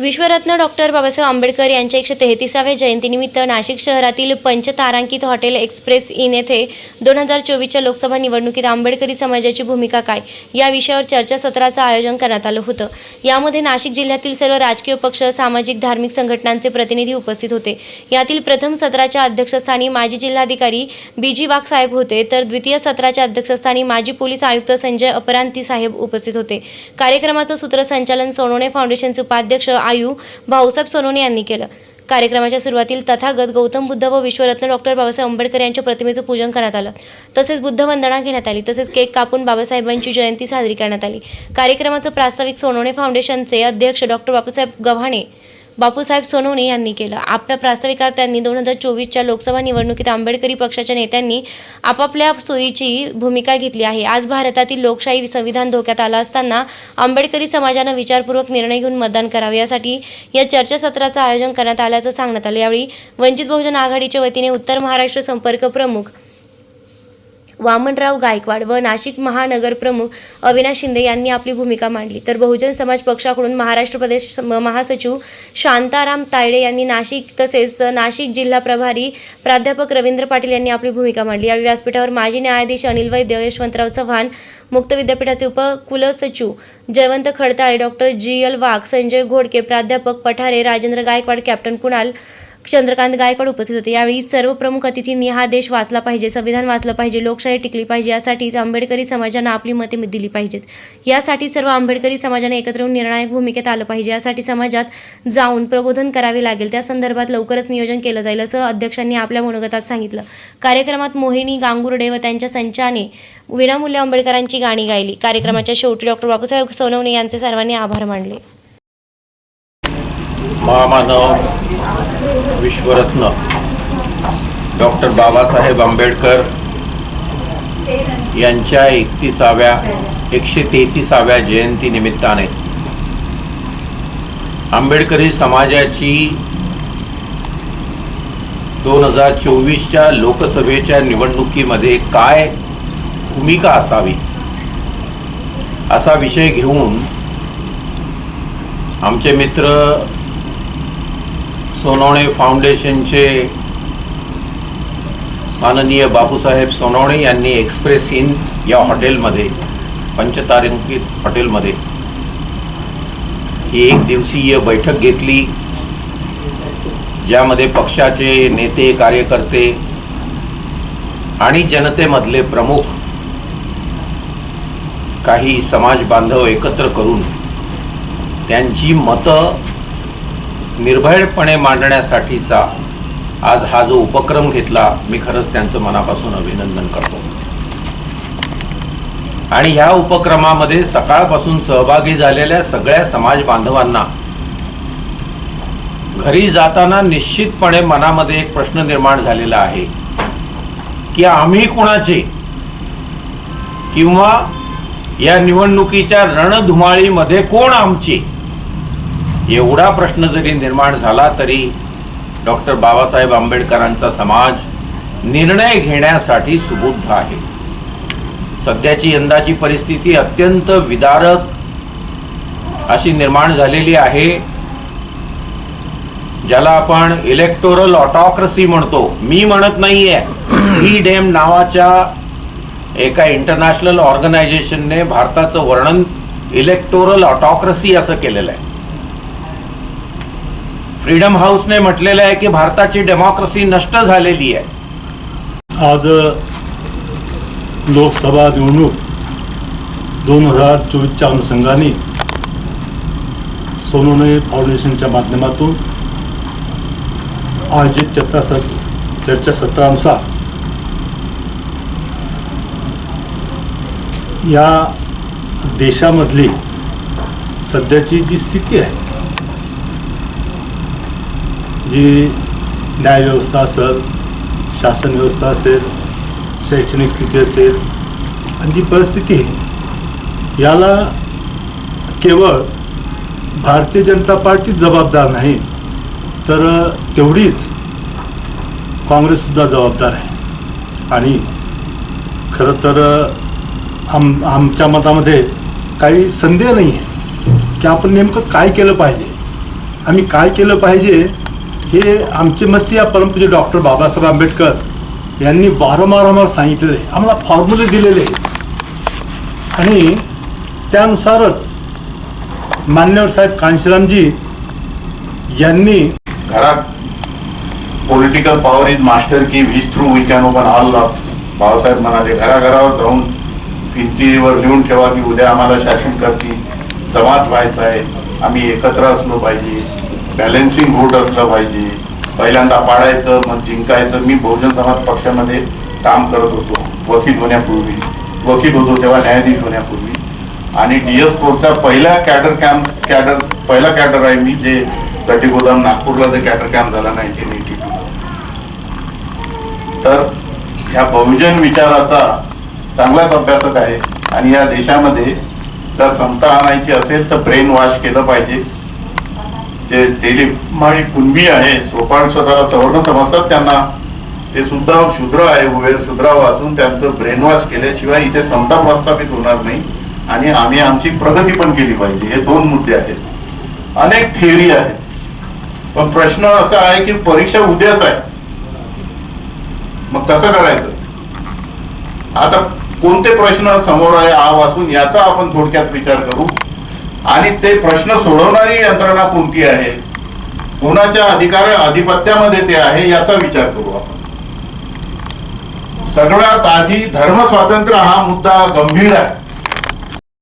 विश्वरत्न doctor Babasaheb Ambedkar यांच्या एकशे तेहतीसाव्या जयंतीनिमित्त नाशिक शहरातील पंचतारांकित हॉटेल एक्सप्रेस इन येथे दोन हजार चोवीसच्या लोकसभा निवडणुकीत आंबेडकरी समाजाची भूमिका काय या विषयावर चर्चासत्राचं आयोजन करण्यात आलं होतं. यामध्ये नाशिक जिल्ह्यातील सर्व राजकीय पक्ष सामाजिक धार्मिक संघटनांचे प्रतिनिधी उपस्थित होते. यातील प्रथम सत्राच्या अध्यक्षस्थानी माजी जिल्हाधिकारी बी जी वाघ साहेब होते तर द्वितीय सत्राच्या अध्यक्षस्थानी माजी पोलीस आयुक्त संजय अपरांती साहेब उपस्थित होते. कार्यक्रमाचं सूत्रसंचालन सोनवणे फाउंडेशनचे उपाध्यक्ष आयू भाऊसाहेब सोनोने यांनी केलं. कार्यक्रमाच्या सुरुवातील तथागत गौतम बुद्ध व विश्वरत्न डॉक्टर बाबासाहेब आंबेडकर यांच्या प्रतिमेचं पूजन करण्यात आलं. तसेच बुद्ध वंदना घेण्यात आली. तसेच केक कापून बाबासाहेबांची जयंती साजरी करण्यात आली. कार्यक्रमाचं प्रास्ताविक सोनोने फाउंडेशनचे अध्यक्ष डॉक्टर बाबासाहेब गव्हाणे बापूसाहेब सोनवणे यांनी केलं. आपल्या प्रास्ताविकात त्यांनी दोन हजार चोवीसच्या लोकसभा निवडणुकीत आंबेडकरी पक्षाच्या नेत्यांनी आपापल्या सोयीची भूमिका घेतली आहे. आज भारतातील लोकशाही संविधान धोक्यात आला असताना आंबेडकरी समाजानं विचारपूर्वक निर्णय घेऊन मतदान करावे यासाठी या चर्चासत्राचं आयोजन करण्यात आल्याचं सांगण्यात आलं. यावेळी वंचित बहुजन आघाडीच्या वतीने उत्तर महाराष्ट्र संपर्क प्रमुख वामनराव गायकवाड व नाशिक महानगर प्रमुख अविनाश शिंदे यांनी आपली भूमिका मांडली. तर बहुजन समाज पक्षाकडून महाराष्ट्र प्रदेश महासचिव शांताराम तायडे यांनी नाशिक तसेच नाशिक जिल्हा प्रभारी प्राध्यापक रवींद्र पाटील यांनी आपली भूमिका मांडली. यावेळी व्यासपीठावर माजी न्यायाधीश अनिल वैद्य यशवंतराव चव्हाण मुक्त विद्यापीठाचे उपकुलसचिव Jaywant Khadtale doctor G L Wagh Sanjay Ghodke प्राध्यापक पठारे राजेंद्र गायकवाड कॅप्टन कुणाल चंद्रकांत गायकवाड उपस्थित होते. यावेळी सर्व प्रमुख अतिथींनी हा देश वाचला पाहिजे संविधान वाचलं पाहिजे लोकशाही टिकली पाहिजे यासाठीच आंबेडकरी समाजानं आपली मते दिली पाहिजेत. यासाठी सर्व आंबेडकरी समाजाने एकत्र येऊन निर्णायक भूमिकेत आलं पाहिजे. यासाठी समाजात जाऊन प्रबोधन करावे लागेल. त्या संदर्भात लवकरच नियोजन केलं जाईल असं अध्यक्षांनी आपल्या मनोगतात सांगितलं. कार्यक्रमात मोहिनी गांगुर्डे व त्यांच्या संचाने विनामूल्य आंबेडकरांची गाणी गायली. कार्यक्रमाच्या शेवटी डॉक्टर बापूसाहेब सोनवणे यांचे सर्वांनी आभार मानले. महामानव विश्वरत्न. डॉक्टर बाबासाहेब आंबेडकर यांच्या एकतीसाव्या एकशे तेहतीसाव्या जयंतीनिमित्ताने आंबेडकरी समाजाची दोन हजार चोवीसच्या लोकसभेच्या निवडणुकीमध्ये काय भूमिका असावी असा विषय घेऊन आमचे मित्र सोनवणे फाउंडेशनचे माननीय बापूसाहेब सोनवणे यांनी एक्सप्रेस इन या हॉटेलमध्ये पंचतारांकित हॉटेलमध्ये ही एक दिवसीय बैठक घेतली ज्यामध्ये पक्षाचे नेते कार्यकर्ते आणि जनतेमधले प्रमुख काही समाज बांधव एकत्र करून त्यांची मतं निर्भयपणे मांडण्यासाठीचा आज हा जो उपक्रम घेतला मी खरंच त्यांचं मनापासून अभिनंदन करतो. आणि ह्या उपक्रमामध्ये सकाळपासून सहभागी झालेल्या सगळ्या समाज बांधवांना घरी जाताना निश्चितपणे मनामध्ये एक प्रश्न निर्माण झालेला आहे की आम्ही कोणाचे? किंवा या निवडणुकीच्या रणधुमाळीमध्ये कोण आमचे? एवढा प्रश्न जरी निर्माण झाला तरी डॉक्टर बाबासाहेब आंबेडकरांचा समाज निर्णय घेण्यासाठी सुबुद्ध आहे. सध्याची यंदाची परिस्थिती अत्यंत विदारक अशी निर्माण झालेली आहे ज्याला आपण इलेक्टोरल ऑटोक्रसी म्हणतो. मी म्हणत नाहीये. ही डेम नावाच्या एका इंटरनॅशनल ऑर्गनायझेशनने भारताचं वर्णन इलेक्टोरल ऑटोक्रसी असं केलेलं आहे. फ्रीडम हाऊसने म्हटलेलं आहे की भारताची डेमोक्रेसी नष्ट झालेली आहे. आज लोकसभा निवडणूक दोन हजार चोवीसच्या अनुषंगाने सोनोने फाउंडेशनच्या माध्यमातून आयोजित चर्चा चर्चासत्रानुसार या देशामधली सध्याची जी स्थिती आहे जी न्यायव्यवस्था असेल शासन व्यवस्था असेल शैक्षणिक स्थिती असेल आणि जी परिस्थिती याला केवळ भारतीय जनता पार्टी जबाबदार नाही तर तेवढीच काँग्रेससुद्धा जबाबदार आहे. आणि खरं तर आम आमच्या मतामध्ये काही संदेह नाही आहे की आपण नेमकं काय केलं पाहिजे. आम्ही काय केलं पाहिजे हे आमचे मस्ती परमपूज्य डॉक्टर बाबासाहेब आंबेडकर यांनी वारंवार आम्हाला सांगितलेले आम्हाला फॉर्म्युले दिलेले आणि त्यानुसारच मान्यवर साहेब कांशीरामजी यांनी घरात political power is master key which through we can open all locks Bhausaheb म्हणाले घराघरावर जाऊन भिंतीवर लिहून ठेवा की उद्या आम्हाला शासन करतील. जमात व्हायचं आहे. आम्ही एकत्र असलो पाहिजे. बॅलेन्सिंग होत असलं पाहिजे. पहिल्यांदा पाडायचं मग जिंकायचं. मी बहुजन समाज पक्षामध्ये काम करत होतो. वकील होण्यापूर्वी. वकील होतो तेव्हा न्यायाधीश होण्यापूर्वी. आणि डीएस कोर्टचा पहिला कॅडर कॅम्प कॅडर पहिला कॅडर आहे मी जे गटी गोदाम नागपूरला जे कॅडर कॅम्प झाला नाईन्टीन एटी टू. तर ह्या बहुजन विचाराचा चांगलाच अभ्यासक आहे. आणि या देशामध्ये जर समता आणायची असेल तर ब्रेन वॉश केलं पाहिजे. जे तेली माळी कुणबी आहे सोपान स्वतःला सवर्ण समजतात त्यांना. ते सुद्धा शूद्र आहे उभे शूद्रा वाचून त्यांचं ब्रेनवॉश केल्याशिवाय इथे समता प्रस्थापित होणार नाही. आणि आम्ही आमची प्रगती पण केली पाहिजे. हे दोन मुद्दे आहेत. अनेक थिअरी आहेत. पण प्रश्न असा आहे की परीक्षा उद्याच आहे. मग कसं करायचं? आता कोणते प्रश्न समोर आहे आ वाचून याचा आपण थोडक्यात विचार करू. आणि ते प्रश्न सोडवणारी यंत्रणा कोणती आहे? कोणाच्या अधिकार आधिपत्यामध्ये ते आहे याचा विचार करू आपण. सगळ्यात आधी धर्म स्वातंत्र्य हा मुद्दा गंभीर आहे.